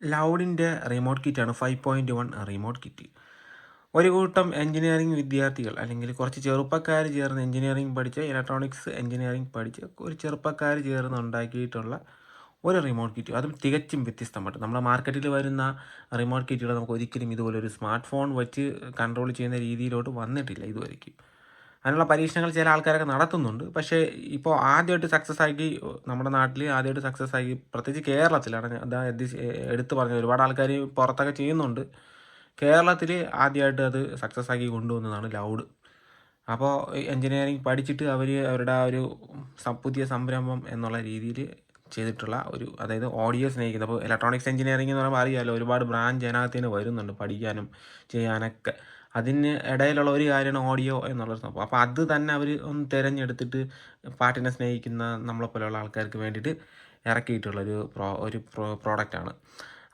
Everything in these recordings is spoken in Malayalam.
ലൗഡിന്റെ remote കിറ്റാണ് five point one remote kit ഒരു കൂട്ടം എഞ്ചിനീയറിംഗ് വിദ്യാർത്ഥികൾ അല്ലെങ്കിൽ കുറച്ച് ചെറുപ്പക്കാർ ചേർന്ന് എഞ്ചിനീയറിംഗ് പഠിച്ച് ഇലക്ട്രോണിക്സ് എഞ്ചിനീയറിംഗ് പഠിച്ച് ഒരു ചെറുപ്പക്കാർ ചേർന്ന് ഉണ്ടാക്കിയിട്ടുള്ള ഒരു റിമോട്ട് കിറ്റ് അതും തികച്ചും വ്യത്യസ്തമായിട്ട്. നമ്മുടെ മാർക്കറ്റിൽ വരുന്ന റിമോട്ട് കിറ്റുകൾ നമുക്ക് ഒരിക്കലും ഇതുപോലെ ഒരു സ്മാർട്ട് ഫോൺ വെച്ച് കൺട്രോൾ ചെയ്യുന്ന രീതിയിലോട്ട് വന്നിട്ടില്ല ഇതുവരെയ്ക്കും അതിനുള്ള പരീക്ഷണങ്ങൾ ചില ആൾക്കാരൊക്കെ നടത്തുന്നുണ്ട്. പക്ഷേ ഇപ്പോൾ ആദ്യമായിട്ട് സക്സസ് ആക്കി നമ്മുടെ നാട്ടിൽ ആദ്യമായിട്ട് സക്സസ് ആക്കി പ്രത്യേകിച്ച് കേരളത്തിലാണ് അതായത് അതാ എടുത്തു പറഞ്ഞത്. ഒരുപാട് ആൾക്കാർ പുറത്തൊക്കെ ചെയ്യുന്നുണ്ട്. കേരളത്തിൽ ആദ്യമായിട്ട് അത് സക്സസ് ആക്കി കൊണ്ടുവന്നതാണ് ലൗഡ്. അപ്പോൾ എൻജിനീയറിങ് പഠിച്ചിട്ട് അവർ അവരുടെ ആ ഒരു പുതിയ സംരംഭം എന്നുള്ള രീതിയിൽ ചെയ്തിട്ടുള്ള ഒരു അതായത് ഓഡിയോ സ്നേഹിക്കുന്നത് അപ്പോൾ ഇലക്ട്രോണിക്സ് എഞ്ചിനീയറിംഗ് എന്ന് പറയുമ്പോൾ അറിയാമല്ലോ ഒരുപാട് ബ്രാഞ്ച് അതിനകത്തിന് വരുന്നുണ്ട് പഠിക്കാനും ചെയ്യാനൊക്കെ. അതിന് ഇടയിലുള്ള ഒരു കാര്യമാണ് ഓഡിയോ എന്നുള്ളൊരു സംഭവം അപ്പോൾ അത് തന്നെ അവർ ഒന്ന് തിരഞ്ഞെടുത്തിട്ട് പാട്ടിനെ സ്നേഹിക്കുന്ന നമ്മളെ പോലെയുള്ള ആൾക്കാർക്ക് വേണ്ടിയിട്ട് ഇറക്കിയിട്ടുള്ളൊരു പ്രോ ഒരു പ്രോ പ്രോഡക്റ്റാണ്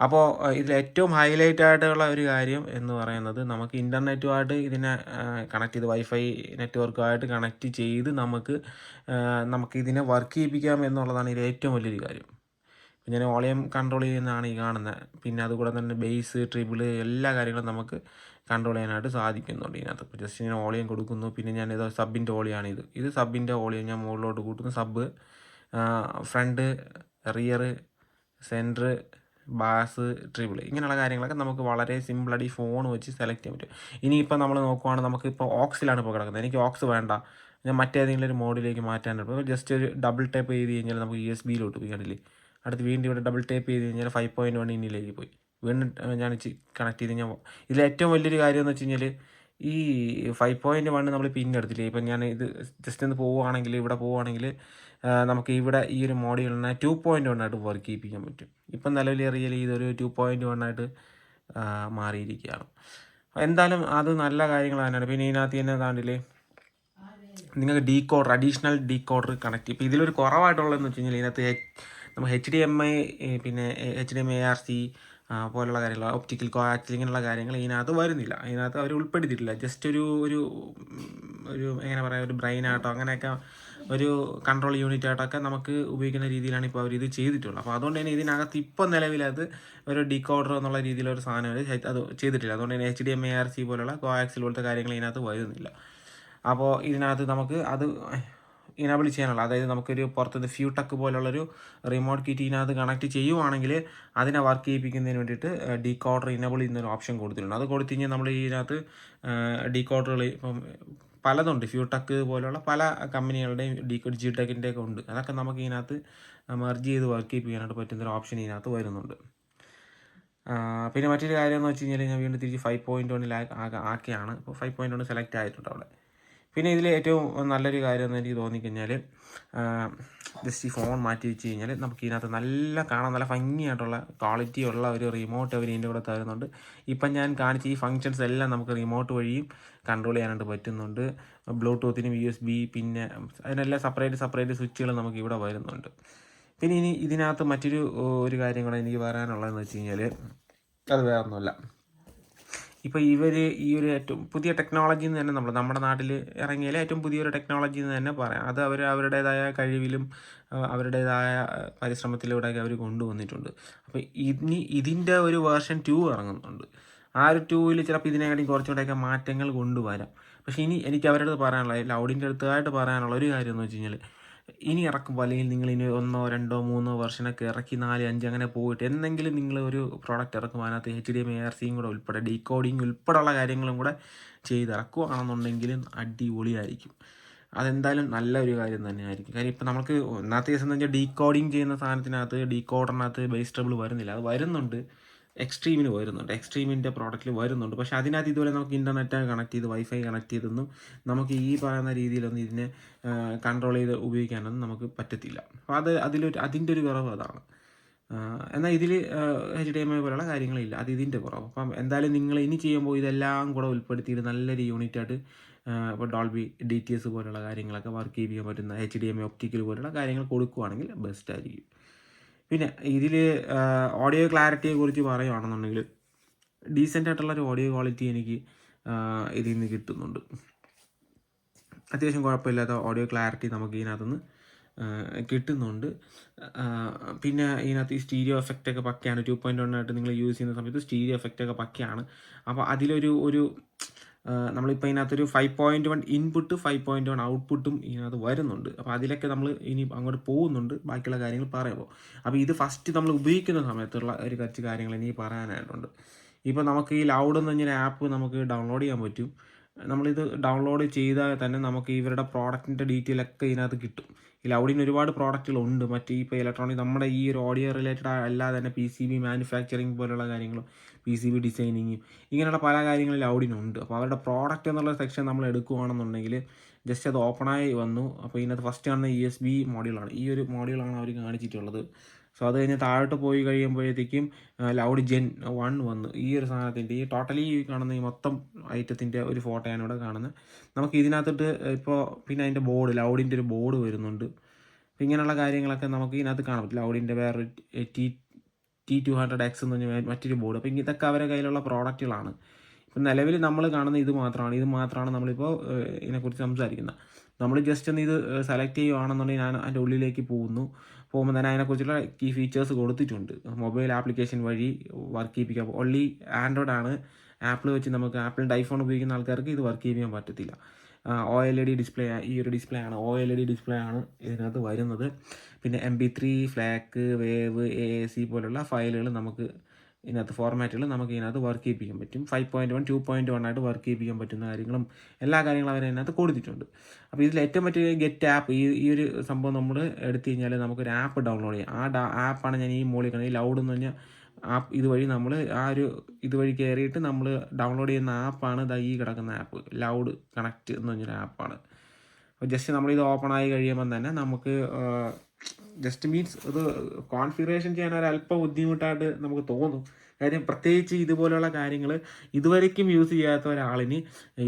അപ്പോൾ ഇതിൽ ഏറ്റവും ഹൈലൈറ്റ് ആയിട്ടുള്ള ഒരു കാര്യം എന്ന് പറയുന്നത് നമുക്ക് ഇന്റർനെറ്റുമായിട്ട് ഇതിനെ കണക്ട് ചെയ്ത് വൈഫൈ നെറ്റ്വർക്കുമായിട്ട് കണക്ട് ചെയ്ത് നമുക്ക് നമുക്ക് ഇതിനെ വർക്ക് ചെയ്യിപ്പിക്കാം എന്നുള്ളതാണ് ഇതിൽ ഏറ്റവും വലിയൊരു കാര്യം. ഞാൻ വോളിയം കൺട്രോൾ ചെയ്യുന്നതാണ് ഈ കാണുന്നത് പിന്നെ അതുകൂടെ തന്നെ ബേസ് ട്രിബിൾ എല്ലാ കാര്യങ്ങളും നമുക്ക് കൺട്രോൾ ചെയ്യാനായിട്ട് സാധിക്കുന്നുണ്ട് ഇതിനകത്ത്. ജസ്റ്റ് ഞാൻ വോളിയം കൊടുക്കുന്നു. പിന്നെ ഞാൻ ഇത് സബിന്റെ വോളിയാണ് ഇത്. ഇത് സബിന്റെ വോളിയം ഞാൻ മുകളിലോട്ട് കൂട്ടുന്നു. Sub front rear centre bass treble ഇങ്ങനെയുള്ള കാര്യങ്ങളൊക്കെ നമുക്ക് വളരെ സിമ്പിളായിട്ട് ഈ ഫോൺ വെച്ച് സെലക്ട് ചെയ്യാൻ പറ്റും. ഇനിയിപ്പോൾ നമ്മൾ നോക്കുവാണെങ്കിൽ നമുക്ക് ഇപ്പോൾ ഓക്സിലാണ് ഇപ്പോൾ കിടക്കുന്നത്. എനിക്ക് ഓക്സ് വേണ്ട. ഞാൻ മറ്റേതെങ്കിലും ഒരു മോഡിലേക്ക് മാറ്റാനുണ്ട് ഇപ്പോൾ ജസ്റ്റ് ഒരു ഡബിൾ ടാപ്പ് ചെയ്ത് കഴിഞ്ഞാൽ നമുക്ക് യു എസ് ബിയിലോട്ട് പോയി കണ്ടില്ലേ? അടുത്ത് വീണ്ടും ഇവിടെ ഡബിൾ ടാപ്പ് ചെയ്ത് കഴിഞ്ഞാൽ ഫൈവ് പോയിന്റ് വൺ ഇന്നിലേക്ക് പോയി. വീണ്ടും ഞാൻ കണക്ട് ചെയ്ത് കഴിഞ്ഞാൽ ഇതിൽ ഏറ്റവും വലിയൊരു കാര്യം എന്ന് വെച്ച് കഴിഞ്ഞാൽ ഈ ഫൈവ് പോയിന്റ് വൺ നമ്മൾ പിന്നെടുത്തില്ലേ ഇപ്പം ഞാൻ ഇത് ജസ്റ്റ് ഒന്ന് പോവുകയാണെങ്കിൽ ഇവിടെ പോവുകയാണെങ്കിൽ നമുക്ക് ഇവിടെ ഈ ഒരു മോഡ്യൂളിനെ ടു പോയിന്റ് വൺ ആയിട്ട് വർക്ക് ചെയ്യിപ്പിക്കാൻ പറ്റും. ഇപ്പം നിലവിൽ റിയലി ഇതൊരു ടു പോയിന്റ് വൺ ആയിട്ട് മാറിയിരിക്കുകയാണ്. എന്തായാലും അത് നല്ല കാര്യങ്ങൾ തന്നെയാണ്. പിന്നെ ഇതിനകത്ത് തന്നെ താണ്ടില്ലേ നിങ്ങൾക്ക് decoder additional decoder connect ഇപ്പോൾ ഇതിലൊരു കുറവായിട്ടുള്ളതെന്ന് വെച്ച് കഴിഞ്ഞാൽ ഇതിനകത്ത് നമ്മൾ എച്ച് ഡി എം ഐ പിന്നെ H D M I R C പോലുള്ള കാര്യങ്ങൾ ഒപ്റ്റിക്കൽ കോആക്സിൽ ഇങ്ങനെയുള്ള കാര്യങ്ങൾ ഇതിനകത്ത് വരുന്നില്ല. അതിനകത്ത് അവർ ഉൾപ്പെടുത്തിയിട്ടില്ല. ജസ്റ്റ് ഒരു ഒരു ഒരു എങ്ങനെ പറയുക ഒരു ബ്രെയിൻ ആയിട്ടോ അങ്ങനെയൊക്കെ ഒരു കൺട്രോൾ യൂണിറ്റ് ആയിട്ടൊക്കെ നമുക്ക് ഉപയോഗിക്കുന്ന രീതിയിലാണ് ഇപ്പോൾ അവർ ഇത് ചെയ്തിട്ടുള്ളത്. അപ്പോൾ അതുകൊണ്ട് തന്നെ ഇതിനകത്ത് ഇപ്പോൾ നിലവിലത് ഒരു ഡീകോഡർ എന്നുള്ള രീതിയിലൊരു സാധനം അത് ചെയ്തിട്ടില്ല. അതുകൊണ്ട് തന്നെ H D M A R C പോലുള്ള കോയാക്സിൽ പോലത്തെ കാര്യങ്ങൾ ഇതിനകത്ത് വരുന്നില്ല. അപ്പോൾ ഇതിനകത്ത് നമുക്ക് അത് ഇനബിൾ ചെയ്യാനുള്ള അതായത് നമുക്കൊരു പുറത്തുനിന്ന് ടക്ക് പോലുള്ളൊരു റിമോട്ട് കിറ്റ് ഇതിനകത്ത് കണക്ട് ചെയ്യുവാണെങ്കിൽ അതിനെ വർക്ക് ചെയ്യിപ്പിക്കുന്നതിന് വേണ്ടിയിട്ട് ഡീകോഡർ ഇനബിൾ ചെയ്യുന്നൊരു ഓപ്ഷൻ കൊടുത്തിട്ടുണ്ട്. അത് കൊടുത്തു കഴിഞ്ഞാൽ നമ്മൾ ഇതിനകത്ത് ഡീകോഡറുകൾ ഇപ്പം പലതുണ്ട്. ഫ്യൂടെക് പോലുള്ള പല കമ്പനികളുടെയും ഡീകോഡ് ജി ടെക്കിന്റെ ഒക്കെ ഉണ്ട്. അതൊക്കെ നമുക്ക് ഇതിനകത്ത് മെർജ് ചെയ്ത് വർക്ക് ചെയ്യിപ്പിക്കാനായിട്ട് പറ്റുന്നൊരു ഓപ്ഷൻ ഇതിനകത്ത് വരുന്നുണ്ട്. പിന്നെ മറ്റൊരു കാര്യം എന്ന് വെച്ച് കഴിഞ്ഞാൽ ഞാൻ വീണ്ടും തിരിച്ച് ഫൈവ് പോയിന്റ് വണ്ണിൽ ആക്കിയാണ്. ഇപ്പോൾ ഫൈവ് പോയിന്റ് വൺ സെലക്ട് ആയിട്ടുണ്ട് അവിടെ. പിന്നെ ഇതിൽ ഏറ്റവും നല്ലൊരു കാര്യം എന്ന് എനിക്ക് തോന്നിക്കഴിഞ്ഞാൽ ജസ്റ്റ് ഈ ഫോൺ മാറ്റി വെച്ച് കഴിഞ്ഞാൽ നമുക്ക് ഇതിനകത്ത് നല്ല കാണാൻ നല്ല ഭംഗിയായിട്ടുള്ള ക്വാളിറ്റി ഉള്ള ഒരു റിമോട്ട് അവർ ഇതിന്റെ കൂടെ തരുന്നുണ്ട്. ഇപ്പം ഞാൻ കാണിച്ച ഈ ഫങ്ഷൻസ് എല്ലാം നമുക്ക് റിമോട്ട് വഴിയും കൺട്രോൾ ചെയ്യാനായിട്ട് പറ്റുന്നുണ്ട്. ബ്ലൂടൂത്തിനും യു എസ് ബി പിന്നെ അതിനെല്ലാം സെപ്പറേറ്റ് സെപ്പറേറ്റ് സ്വിച്ചുകൾ നമുക്ക് ഇവിടെ വരുന്നുണ്ട്. പിന്നെ ഇനി ഇതിനകത്ത് മറ്റൊരു ഒരു കാര്യം കൂടെ എനിക്ക് പറയാനുള്ളതെന്ന് വെച്ച് കഴിഞ്ഞാൽ അത് വേറെ ഒന്നുമല്ല ഇപ്പോൾ ഇവർ ഈ ഒരു ഏറ്റവും പുതിയ ടെക്നോളജി എന്ന് തന്നെ നമ്മൾ നമ്മുടെ നാട്ടിൽ ഇറങ്ങിയാൽ ഏറ്റവും പുതിയൊരു ടെക്നോളജി എന്ന് തന്നെ പറയാം. അത് അവർ അവരുടേതായ കഴിവിലും അവരുടേതായ പരിശ്രമത്തിലൂടെയൊക്കെ അവർ കൊണ്ടുവന്നിട്ടുണ്ട്. അപ്പോൾ ഇനി ഇതിന്റെ ഒരു വേർഷൻ ടു ഇറങ്ങുന്നുണ്ട്. ആ ഒരു ടൂവിൽ ചിലപ്പോൾ ഇതിനെക്കാട്ടി കുറച്ചുകൂടെയൊക്കെ മാറ്റങ്ങൾ കൊണ്ടുവരാം. പക്ഷേ ഇനി എനിക്ക് അവരുടെ അടുത്ത് പറയാനുള്ള ലൗഡിന്റെ അടുത്തായിട്ട് പറയാനുള്ള ഒരു കാര്യം എന്ന് വെച്ച് കഴിഞ്ഞാൽ ഇനി ഇറക്കുമ്പോൾ അല്ലെങ്കിൽ നിങ്ങൾ ഇനി ഒന്നോ രണ്ടോ മൂന്നോ വർഷനൊക്കെ ഇറക്കി നാല് അഞ്ച് അങ്ങനെ പോയിട്ട് എന്തെങ്കിലും നിങ്ങൾ ഒരു പ്രോഡക്റ്റ് ഇറക്കുമ്പോൾ അതിനകത്ത് H D M A R സിയും കൂടെ ഉൾപ്പെടെ ഡീകോഡിങ് ഉൾപ്പെടെയുള്ള കാര്യങ്ങളും കൂടെ ചെയ്ത് ഇറക്കുവാണെന്നുണ്ടെങ്കിൽ അടിപൊളിയായിരിക്കും. അതെന്തായാലും നല്ല ഒരു കാര്യം തന്നെയായിരിക്കും. കാര്യം ഇപ്പം നമുക്ക് ഒന്നാമത്തെ കേസ് എന്ന് വെച്ചാൽ ഡീകോഡിങ് ചെയ്യുന്ന സാധനത്തിനകത്ത് ഡീകോഡറിനകത്ത് ബേസ് ട്രബിൾ വരുന്നില്ല. അത് വരുന്നുണ്ട്. എക്സ്ട്രീമിന് വരുന്നുണ്ട്. എക്സ്ട്രീമിന്റെ പ്രോഡക്റ്റിൽ വരുന്നുണ്ട്. പക്ഷേ അതിനകത്ത് ഇതുപോലെ നമുക്ക് ഇന്റർനെറ്റ് കണക്ട് ചെയ്ത് വൈഫൈ കണക്ട് ചെയ്തൊന്നും നമുക്ക് ഈ പറയുന്ന രീതിയിലൊന്നും ഇതിനെ കൺട്രോൾ ചെയ്ത് ഉപയോഗിക്കാനൊന്നും നമുക്ക് പറ്റത്തില്ല. അപ്പോൾ അത് അതിലൊരു അതിന്റെ ഒരു കുറവ് അതാണ്. എന്നാൽ ഇതിൽ എച്ച് ഡി എം ഐ പോലുള്ള കാര്യങ്ങളില്ല. അത് ഇതിന്റെ കുറവ്. അപ്പം എന്തായാലും നിങ്ങൾ ഇനി ചെയ്യുമ്പോൾ ഇതെല്ലാം കൂടെ ഉൾപ്പെടുത്തിയിട്ട് നല്ലൊരു യൂണിറ്റായിട്ട് ഇപ്പോൾ ഡോൾബി ഡി ടി എസ് പോലുള്ള കാര്യങ്ങളൊക്കെ വർക്ക് ചെയ്യാൻ പറ്റുന്ന H D M I optical പോലുള്ള കാര്യങ്ങൾ കൊടുക്കുകയാണെങ്കിൽ ബെസ്റ്റ് ആയിരിക്കും. പിന്നെ ഇതിൽ ഓഡിയോ ക്ലാരിറ്റിയെ കുറിച്ച് പറയുകയാണെന്നുണ്ടെങ്കിൽ ഡീസന്റ് ആയിട്ടുള്ള ഒരു ഓഡിയോ ക്വാളിറ്റി എനിക്ക് ഇതിൽ നിന്ന് കിട്ടുന്നുണ്ട്. അത്യാവശ്യം കുഴപ്പമില്ലാത്ത ഓഡിയോ ക്ലാരിറ്റി നമുക്ക് ഇതിനകത്തുനിന്ന് കിട്ടുന്നുണ്ട്. പിന്നെ ഇതിനകത്ത് ഈ സ്റ്റീരിയോ എഫക്റ്റൊക്കെ പക്കയാണ്. ടു പോയിന്റ് വൺ ആയിട്ട് നിങ്ങൾ യൂസ് ചെയ്യുന്ന സമയത്ത് സ്റ്റീരിയോ എഫക്റ്റൊക്കെ പക്കയാണ്. അപ്പോൾ അതിലൊരു ഒരു നമ്മളിപ്പോൾ ഇതിനകത്തൊരു five point one input five point one ഔട്ട്പുട്ടും ഇതിനകത്ത് വരുന്നുണ്ട്. അപ്പോൾ അതിലൊക്കെ നമ്മൾ ഇനി അങ്ങോട്ട് പോകുന്നുണ്ട്. ബാക്കിയുള്ള കാര്യങ്ങൾ പറയുമ്പോൾ അപ്പോൾ ഇത് ഫസ്റ്റ് നമ്മൾ ഉപയോഗിക്കുന്ന സമയത്തുള്ള ഒരു കുറച്ച് കാര്യങ്ങൾ ഇനി പറയാനായിട്ടുണ്ട്. ഇപ്പോൾ നമുക്ക് ഈ ലൗഡ് എന്ന് പറഞ്ഞൊരു ആപ്പ് നമുക്ക് ഡൗൺലോഡ് ചെയ്യാൻ പറ്റും. നമ്മളിത് ഡൗൺലോഡ് ചെയ്താൽ തന്നെ നമുക്ക് ഇവരുടെ പ്രോഡക്റ്റിന്റെ ഡീറ്റെയിൽ ഒക്കെ ഇതിനകത്ത് കിട്ടും. ഈ ലൗഡിന് ഒരുപാട് പ്രോഡക്റ്റുകളുണ്ട് മറ്റേ ഇപ്പോൾ ഇലക്ട്രോണിക് നമ്മുടെ ഈ ഒരു ഓഡിയോ റിലേറ്റഡ് അല്ലാതെ തന്നെ പി സി ബി മാനുഫാക്ചറിങ് പോലുള്ള കാര്യങ്ങളും പി സി ബി ഡിസൈനിങ്ങും ഇങ്ങനെയുള്ള പല കാര്യങ്ങളും ലൗഡിനുണ്ട് അപ്പോൾ അവരുടെ പ്രോഡക്റ്റ് എന്നുള്ള സെക്ഷൻ നമ്മൾ എടുക്കുകയാണെന്നുണ്ടെങ്കിൽ ജസ്റ്റ് അത് ഓപ്പണായി വന്നു. അപ്പോൾ ഇതിനകത്ത് ഫസ്റ്റ് കാണുന്ന ഇ എസ് ബി മോഡ്യൂളാണ് ഈ ഒരു മോഡ്യൂളാണ് അവർ കാണിച്ചിട്ടുള്ളത്. സോ അത് കഴിഞ്ഞ് താഴോട്ട് പോയി കഴിയുമ്പോഴത്തേക്കും ലൗഡ് ജെൻ വൺ വന്നു. ഈ ഒരു സാധനത്തിന്റെ ഈ ടോട്ടലി കാണുന്ന ഈ മൊത്തം ഐറ്റത്തിന്റെ ഒരു ഫോട്ടോയാണ് ഇവിടെ കാണുന്നത്. നമുക്ക് ഇതിനകത്തിട്ട് ഇപ്പോൾ പിന്നെ അതിന്റെ ബോർഡ് ലൗഡിന്റെ ഒരു ബോർഡ് വരുന്നുണ്ട്. അപ്പോൾ ഇങ്ങനെയുള്ള കാര്യങ്ങളൊക്കെ നമുക്ക് ഇതിനകത്ത് കാണാൻ പറ്റും. ലൗഡിന്റെ വേറെ T T two hundred X എന്ന് പറഞ്ഞ മറ്റൊരു ബോർഡ്. അപ്പോൾ ഇതൊക്കെ അവരുടെ കയ്യിലുള്ള പ്രോഡക്റ്റുകളാണ് ഇപ്പം നിലവിൽ നമ്മൾ കാണുന്ന ഇത് മാത്രമാണ്. ഇത് മാത്രമാണ് നമ്മളിപ്പോൾ ഇതിനെക്കുറിച്ച് സംസാരിക്കുന്നത്. നമ്മൾ ജസ്റ്റ് ഒന്ന് ഇത് സെലക്ട് ചെയ്യുകയാണെന്നുണ്ടെങ്കിൽ ഞാൻ അതിന്റെ ഉള്ളിലേക്ക് പോകുന്നു. പോകുമ്പോൾ തന്നെ അതിനെക്കുറിച്ചുള്ള കീ ഫീച്ചേഴ്സ് കൊടുത്തിട്ടുണ്ട്. മൊബൈൽ ആപ്ലിക്കേഷൻ വഴി വർക്ക് ചെയ്യിപ്പിക്കാം ഓൺലി ആൻഡ്രോയിഡ് ആണ്. ആപ്പിൾ വെച്ച് നമുക്ക് ആപ്പിളിന്റെ ഐഫോൺ ഉപയോഗിക്കുന്ന ആൾക്കാർക്ക് ഇത് വർക്ക് ചെയ്യാൻ പറ്റത്തില്ല. O L E D display ഈ ഒരു ഡിസ്പ്ലേ ആണ്. O L E D display ആണ് ഇതിനകത്ത് വരുന്നത്. പിന്നെ M B three flac wave A C പോലുള്ള ഫയലുകൾ നമുക്ക് ഇതിനകത്ത് ഫോർമാറ്റുകൾ നമുക്ക് ഇതിനകത്ത് വർക്ക് ചെയ്യിപ്പിക്കാൻ പറ്റും. Five point one two point one ആയിട്ട് വർക്ക് ചെയ്യിപ്പിക്കാൻ പറ്റുന്ന കാര്യങ്ങളും എല്ലാ കാര്യങ്ങളും അവർ കൊടുത്തിട്ടുണ്ട്. അപ്പോൾ ഇതിൽ ഏറ്റവും പറ്റിയ ഗെറ്റ് ആപ്പ് ഈ ഈ ഒരു സംഭവം നമ്മൾ എടുത്തു കഴിഞ്ഞാൽ നമുക്കൊരു ആപ്പ് ഡൗൺലോഡ് ചെയ്യാം. ആ ആപ്പാണ് ഞാൻ ഈ മോളിൽ കാണുന്നത്. ഈ ലൗഡ് എന്ന് പറഞ്ഞാൽ ആപ്പ് ഇതുവഴി നമ്മൾ ആ ഒരു ഇതുവഴി കയറിയിട്ട് നമ്മൾ ഡൗൺലോഡ് ചെയ്യുന്ന ആപ്പാണ് ദാ ഈ കിടക്കുന്ന ആപ്പ് ലൗഡ് കണക്റ്റ് എന്ന് പറഞ്ഞൊരു ആപ്പാണ് അപ്പോൾ ജസ്റ്റ് നമ്മളിത് ഓപ്പൺ ആയി കഴിയുമ്പം തന്നെ നമുക്ക് ജസ്റ്റ് മീൻസ് ഇത് കോൺഫിഗറേഷൻ ചെയ്യാൻ ഒരു അല്പം ബുദ്ധിമുട്ടായിട്ട് നമുക്ക് തോന്നും. കാര്യം പ്രത്യേകിച്ച് ഇതുപോലെയുള്ള കാര്യങ്ങൾ ഇതുവരേക്കും യൂസ് ചെയ്യാത്ത ഒരാളിന്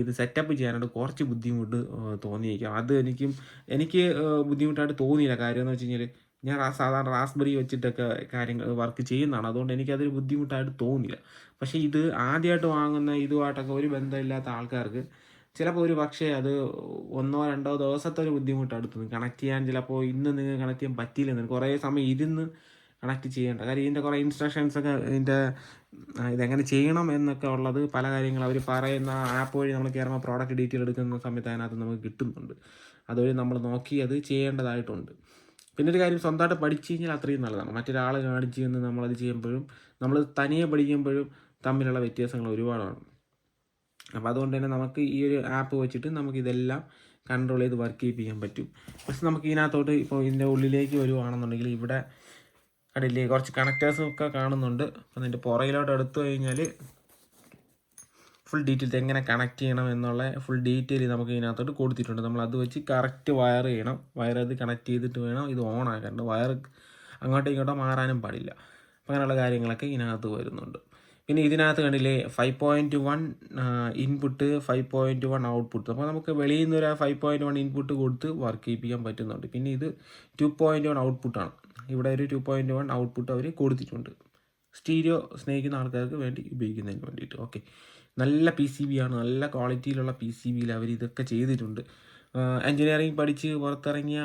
ഇത് സെറ്റപ്പ് ചെയ്യാനായിട്ട് കുറച്ച് ബുദ്ധിമുട്ട് തോന്നിയേക്കാം. അത് എനിക്കും എനിക്ക് ബുദ്ധിമുട്ടായിട്ട് തോന്നിയില്ല. കാര്യം എന്ന് വെച്ച് കഴിഞ്ഞാൽ ഞാൻ സാധാരണ റാസ്ബെറി വെച്ചിട്ടൊക്കെ കാര്യങ്ങൾ വർക്ക് ചെയ്യുന്നതാണ്. അതുകൊണ്ട് എനിക്കതൊരു ബുദ്ധിമുട്ടായിട്ട് തോന്നില്ല പക്ഷേ ഇത് ആദ്യമായിട്ട് വാങ്ങുന്ന ഇതുമായിട്ടൊക്കെ ഒരു ബന്ധമില്ലാത്ത ആൾക്കാർക്ക് ചിലപ്പോൾ ഒരു പക്ഷേ അത് ഒന്നോ രണ്ടോ ദിവസത്തെ ഒരു ബുദ്ധിമുട്ടാണ് അടുത്തുനിന്ന് കണക്ട് ചെയ്യാൻ ചിലപ്പോൾ ഇന്ന് നിങ്ങൾ കണക്ട് ചെയ്യാൻ പറ്റിയില്ലെന്ന് കുറേ സമയം ഇരുന്ന് കണക്ട് ചെയ്യേണ്ട. കാര്യം ഇതിന്റെ കുറേ ഇൻസ്ട്രക്ഷൻസ് ഒക്കെ ഇതിന്റെ ഇതെങ്ങനെ ചെയ്യണം എന്നൊക്കെ ഉള്ളത് പല കാര്യങ്ങൾ അവർ പറയുന്ന ആപ്പ് വഴി നമ്മൾ കയറുമ്പോൾ പ്രോഡക്റ്റ് ഡീറ്റെയിൽ എടുക്കുന്ന സമയത്ത് അതിനകത്ത് നമുക്ക് കിട്ടുന്നുണ്ട്. അതുവഴി നമ്മൾ നോക്കി അത് ചെയ്യേണ്ടതായിട്ടുണ്ട്. പിന്നെ ഒരു കാര്യം സ്വന്തമായിട്ട് പഠിച്ചു കഴിഞ്ഞാൽ അത്രയും നല്ലതാണ്. മറ്റൊരാൾ കാണിച്ച് നിന്ന് നമ്മളത് ചെയ്യുമ്പോഴും നമ്മൾ തനിയെ പഠിക്കുമ്പോഴും തമ്മിലുള്ള വ്യത്യാസങ്ങൾ ഒരുപാടാണ്. അപ്പോൾ അതുകൊണ്ട് തന്നെ നമുക്ക് ഈ ഒരു ആപ്പ് വെച്ചിട്ട് നമുക്ക് ഇതെല്ലാം കൺട്രോൾ ചെയ്ത് വർക്ക് ചെയ്യിപ്പിക്കാൻ പറ്റും. പക്ഷെ നമുക്ക് ഇതിനകത്തോട്ട് ഇപ്പോൾ ഇതിന്റെ ഉള്ളിലേക്ക് വരുവാണെന്നുണ്ടെങ്കിൽ ഇവിടെ കണ്ടില്ലേ കുറച്ച് കണക്റ്റേഴ്സും ഒക്കെ കാണുന്നുണ്ട്. അപ്പം അതിന്റെ പുറകിലോട്ട് എടുത്തു കഴിഞ്ഞാൽ ഫുൾ ഡീറ്റെയിൽസ് എങ്ങനെ കണക്ട് ചെയ്യണം എന്നുള്ള ഫുൾ ഡീറ്റെയിൽ നമുക്ക് ഇതിനകത്തോട്ട് കൊടുത്തിട്ടുണ്ട്. നമ്മൾ അത് വെച്ച് കറക്റ്റ് വയർ ചെയ്യണം. വയർ അത് കണക്ട് ചെയ്തിട്ട് വേണം ഇത് ഓൺ ആക്കാണ്ട്. വയർ അങ്ങോട്ടും ഇങ്ങോട്ടോ മാറാനും പാടില്ല. അങ്ങനെയുള്ള കാര്യങ്ങളൊക്കെ ഇതിനകത്ത് വരുന്നുണ്ട്. പിന്നെ ഇതിനകത്ത് കണ്ടില്ലേ five point one input five point one output അപ്പോൾ നമുക്ക് വെളിയിൽ നിന്ന് ഒരു ഫൈവ് പോയിന്റ് വൺ ഇൻപുട്ട് കൊടുത്ത് വർക്ക് ചെയ്യിപ്പിക്കാൻ പറ്റുന്നുണ്ട്. പിന്നെ ഇത് ടു പോയിന്റ് വൺ ഔട്ട്പുട്ടാണ് ഇവിടെ ഒരു ടു പോയിന്റ് വൺ ഔട്ട്പുട്ട് അവർ കൊടുത്തിട്ടുണ്ട്. സ്റ്റീരിയോ സ്നേഹിക്കുന്ന ആൾക്കാർക്ക് വേണ്ടി ഉപയോഗിക്കുന്നതിന് വേണ്ടിയിട്ട്. ഓക്കെ നല്ല പി സി ബി ആണ്. നല്ല ക്വാളിറ്റിയിലുള്ള പി സി ബിയിൽ അവർ ഇതൊക്കെ ചെയ്തിട്ടുണ്ട്. എൻജിനീയറിംഗ് പഠിച്ച് പുറത്തിറങ്ങിയ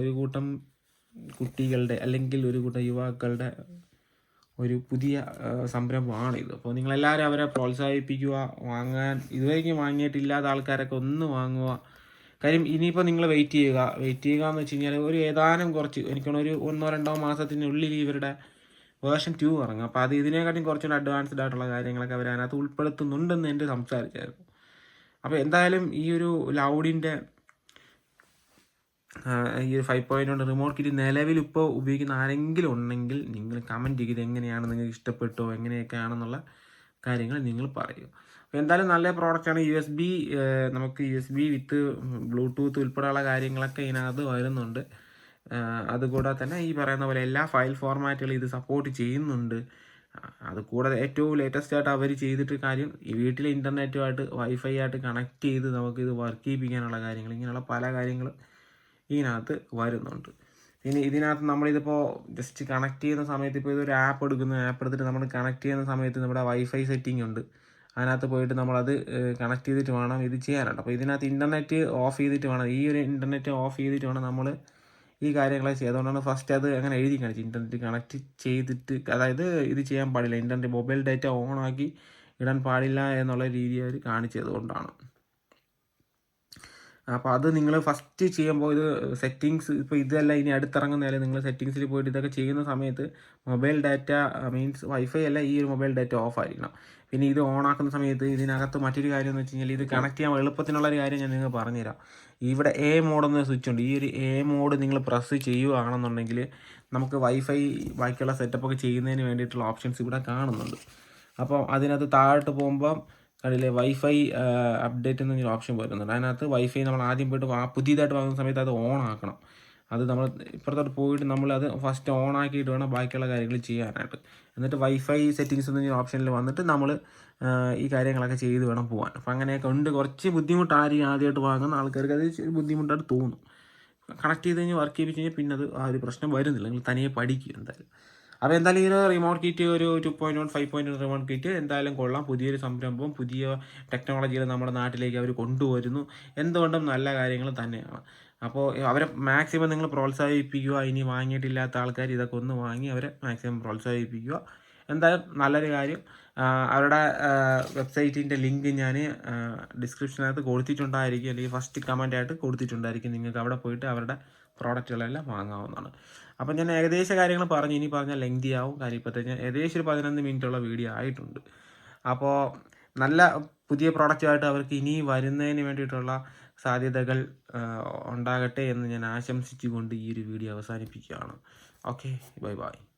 ഒരു കൂട്ടം കുട്ടികളുടെ അല്ലെങ്കിൽ ഒരു കൂട്ടം യുവാക്കളുടെ ഒരു പുതിയ സംരംഭമാണിത് അപ്പോൾ നിങ്ങളെല്ലാവരും അവരെ പ്രോത്സാഹിപ്പിക്കുക വാങ്ങാൻ ഇതുവരെയ്ക്കും വാങ്ങിയിട്ടില്ലാത്ത ആൾക്കാരൊക്കെ ഒന്ന് വാങ്ങുക. കാര്യം ഇനിയിപ്പോൾ നിങ്ങൾ വെയിറ്റ് ചെയ്യുക. വെയിറ്റ് ചെയ്യുക എന്ന് വെച്ച് കഴിഞ്ഞാൽ ഒരു ഏതാനും കുറച്ച് എനിക്കാണ് ഒരു ഒന്നോ രണ്ടോ മാസത്തിനുള്ളിൽ ഇവരുടെ വേർഷൻ ടു ഇറങ്ങും. അപ്പോൾ അത് ഇതിനെക്കാട്ടും കുറച്ചുകൂടി അഡ്വാൻസ്ഡ് ആയിട്ടുള്ള കാര്യങ്ങളൊക്കെ അവർ അതിനകത്ത് ഉൾപ്പെടുത്തുന്നുണ്ടെന്ന് എന്റെ സംസാരിച്ചായിരുന്നു. അപ്പോൾ എന്തായാലും ഈ ഒരു ലൗഡിന്റെ ഈ ഒരു ഫൈവ് പോയിന്റ് ഉണ്ട് റിമോട്ട് കിറ്റ് നിലവിൽ ഇപ്പോൾ ഉപയോഗിക്കുന്ന ആരെങ്കിലും ഉണ്ടെങ്കിൽ നിങ്ങൾ കമന്റ് ചെയ്ത് എങ്ങനെയാണ് നിങ്ങൾക്ക് ഇഷ്ടപ്പെട്ടോ എങ്ങനെയൊക്കെയാണെന്നുള്ള കാര്യങ്ങൾ നിങ്ങൾ പറയൂ. അപ്പോൾ എന്തായാലും നല്ല പ്രോഡക്റ്റാണ് യു എസ് ബി നമുക്ക് U S B with bluetooth ഉൾപ്പെടെയുള്ള കാര്യങ്ങളൊക്കെ ഇതിനകത്ത് വരുന്നുണ്ട്. അതുകൂടാതെ തന്നെ ഈ പറയുന്ന പോലെ എല്ലാ ഫയൽ ഫോർമാറ്റുകളും ഇത് സപ്പോർട്ട് ചെയ്യുന്നുണ്ട്. അതുകൂടാതെ അത് കൂടാതെ ഏറ്റവും ലേറ്റസ്റ്റ് ആയിട്ട് അവർ ചെയ്തിട്ട് കാര്യം ഈ വീട്ടിലെ ഇന്റർനെറ്റുമായിട്ട് വൈഫൈ ആയിട്ട് കണക്ട് ചെയ്ത് നമുക്കിത് വർക്ക് ചെയ്യിപ്പിക്കാനുള്ള കാര്യങ്ങൾ ഇങ്ങനെയുള്ള പല കാര്യങ്ങളും ഇതിനകത്ത് വരുന്നുണ്ട്. ഇനി ഇതിനകത്ത് നമ്മളിതിപ്പോൾ ജസ്റ്റ് കണക്ട് ചെയ്യുന്ന സമയത്ത് ഇപ്പോൾ ഇതൊരു ആപ്പ് എടുക്കുന്നു. ആപ്പ് എടുത്തിട്ട് നമ്മൾ കണക്ട് ചെയ്യുന്ന സമയത്ത് നമ്മുടെ വൈഫൈ സെറ്റിംഗ് ഉണ്ട്. അതിനകത്ത് പോയിട്ട് നമ്മളത് കണക്ട് ചെയ്തിട്ട് വേണം ഇത് ചെയ്യാനുണ്ട് അപ്പോൾ ഇതിനകത്ത് ഇന്റർനെറ്റ് ഓഫ് ചെയ്തിട്ട് വേണം. ഈ ഒരു ഇന്റർനെറ്റ് ഓഫ് ചെയ്തിട്ട് വേണം നമ്മൾ ഈ കാര്യങ്ങളൊക്കെ ചെയ്തുകൊണ്ടാണ് ഫസ്റ്റ് അത് അങ്ങനെ എഴുതി കാണിച്ചത്. ഇന്റർനെറ്റ് കണക്ട് ചെയ്തിട്ട് അതായത് ഇത് ചെയ്യാൻ പാടില്ല. ഇന്റർനെറ്റ് മൊബൈൽ ഡാറ്റ ഓൺ ആക്കി ഇടാൻ പാടില്ല എന്നുള്ള രീതി അവർ കാണിച്ചത് കൊണ്ടാണ്. അപ്പോൾ അത് നിങ്ങൾ ഫസ്റ്റ് ചെയ്യുമ്പോൾ ഇത് സെറ്റിങ്സ് ഇപ്പോൾ ഇതല്ല ഇനി അടുത്തിറങ്ങുന്നതല്ല നിങ്ങൾ സെറ്റിങ്സിൽ പോയിട്ട് ഇതൊക്കെ ചെയ്യുന്ന സമയത്ത് മൊബൈൽ ഡാറ്റ മീൻസ് വൈഫൈ അല്ല ഈ ഒരു മൊബൈൽ ഡാറ്റ ഓഫ് ആയിരിക്കണം. പിന്നെ ഇത് ഓൺ ആക്കുന്ന സമയത്ത് ഇതിനകത്ത് മറ്റൊരു കാര്യം എന്ന് വെച്ച് കഴിഞ്ഞാൽ ഇത് കണക്ട് ചെയ്യാൻ എളുപ്പത്തിനുള്ള ഒരു കാര്യം ഞാൻ നിങ്ങൾക്ക് പറഞ്ഞുതരാം. ഇവിടെ എ മോഡ് എന്ന സ്വിച്ച് ഉണ്ട്. ഈ ഒരു എ മോഡ് നിങ്ങൾ പ്രസ് ചെയ്യുകയാണെന്നുണ്ടെങ്കിൽ നമുക്ക് വൈഫൈ ബാക്കിയുള്ള സെറ്റപ്പൊക്കെ ചെയ്യുന്നതിന് വേണ്ടിയിട്ടുള്ള ഓപ്ഷൻസ് ഇവിടെ കാണുന്നുണ്ട്. അപ്പോൾ അതിനകത്ത് താഴോട്ട് പോകുമ്പം കണ്ടില്ലേ വൈഫൈ അപ്ഡേറ്റ് എന്നൊരു ഓപ്ഷൻ വരുന്നുണ്ട്. അതിനകത്ത് വൈഫൈ നമ്മൾ ആദ്യം പോയിട്ട് പുതിയതായിട്ട് വാങ്ങുന്ന സമയത്ത് അത് ഓൺ ആക്കണം. അത് നമ്മൾ ഇപ്പുറത്തോട്ട് പോയിട്ട് നമ്മൾ അത് ഫസ്റ്റ് ഓൺ ആക്കിയിട്ട് വേണം ബാക്കിയുള്ള കാര്യങ്ങൾ ചെയ്യാനായിട്ട്. എന്നിട്ട് വൈഫൈ സെറ്റിങ്സ് എന്നൊരു ഓപ്ഷനിൽ വന്നിട്ട് നമ്മൾ ഈ കാര്യങ്ങളൊക്കെ ചെയ്ത് വേണം പോകാൻ അപ്പം അങ്ങനെയൊക്കെ ഉണ്ട്. കുറച്ച് ബുദ്ധിമുട്ടായിരിക്കും ആദ്യമായിട്ട് വാങ്ങുന്ന ആൾക്കാർക്ക് അത് ബുദ്ധിമുട്ടായിട്ട് തോന്നും. കണക്ട് ചെയ്ത് കഴിഞ്ഞ് വർക്ക് ചെയ്യിപ്പിച്ച് കഴിഞ്ഞാൽ പിന്നെ അത് ആ ഒരു പ്രശ്നം വരുന്നില്ല. നിങ്ങൾ തനിയെ പഠിക്കും എന്തായാലും. അപ്പോൾ എന്തായാലും ഇങ്ങനെ റിമോട്ട് കിറ്റ് ഒരു two point one five point remote kit എന്തായാലും കൊള്ളാം. പുതിയൊരു സംരംഭം പുതിയ ടെക്നോളജികൾ നമ്മുടെ നാട്ടിലേക്ക് അവർ കൊണ്ടുവരുന്നു. എന്തുകൊണ്ടും നല്ല കാര്യങ്ങൾ തന്നെയാണ്. അപ്പോൾ അവരെ മാക്സിമം നിങ്ങൾ പ്രോത്സാഹിപ്പിക്കുക. ഇനി വാങ്ങിയിട്ടില്ലാത്ത ആൾക്കാർ ഇതൊക്കെ ഒന്ന് വാങ്ങി അവരെ മാക്സിമം പ്രോത്സാഹിപ്പിക്കുക. എന്തായാലും നല്ലൊരു കാര്യം. അവരുടെ വെബ്സൈറ്റിന്റെ ലിങ്ക് ഞാൻ ഡിസ്ക്രിപ്ഷനകത്ത് കൊടുത്തിട്ടുണ്ടായിരിക്കും. അല്ലെങ്കിൽ ഫസ്റ്റ് കമന്റായിട്ട് കൊടുത്തിട്ടുണ്ടായിരിക്കും. നിങ്ങൾക്ക് അവിടെ പോയിട്ട് അവരുടെ പ്രോഡക്റ്റുകളെല്ലാം വാങ്ങാവുന്നതാണ്. അപ്പം ഞാൻ ഏകദേശ കാര്യങ്ങൾ പറഞ്ഞു. ഇനി പറഞ്ഞാൽ ലെങ്തി ആവും. കാര്യം ഞാൻ ഏകദേശം ഒരു പതിനൊന്ന് മിനിറ്റുള്ള വീഡിയോ ആയിട്ടുണ്ട്. അപ്പോൾ നല്ല പുതിയ പ്രോഡക്റ്റുമായിട്ട് അവർക്ക് ഇനി വരുന്നതിന് വേണ്ടിയിട്ടുള്ള സാധ്യതകൾ ഉണ്ടാകട്ടെ എന്ന് ഞാൻ ആശംസിച്ചുകൊണ്ട് ഈ ഒരു വീഡിയോ അവസാനിപ്പിക്കുകയാണ്. Okay bye bye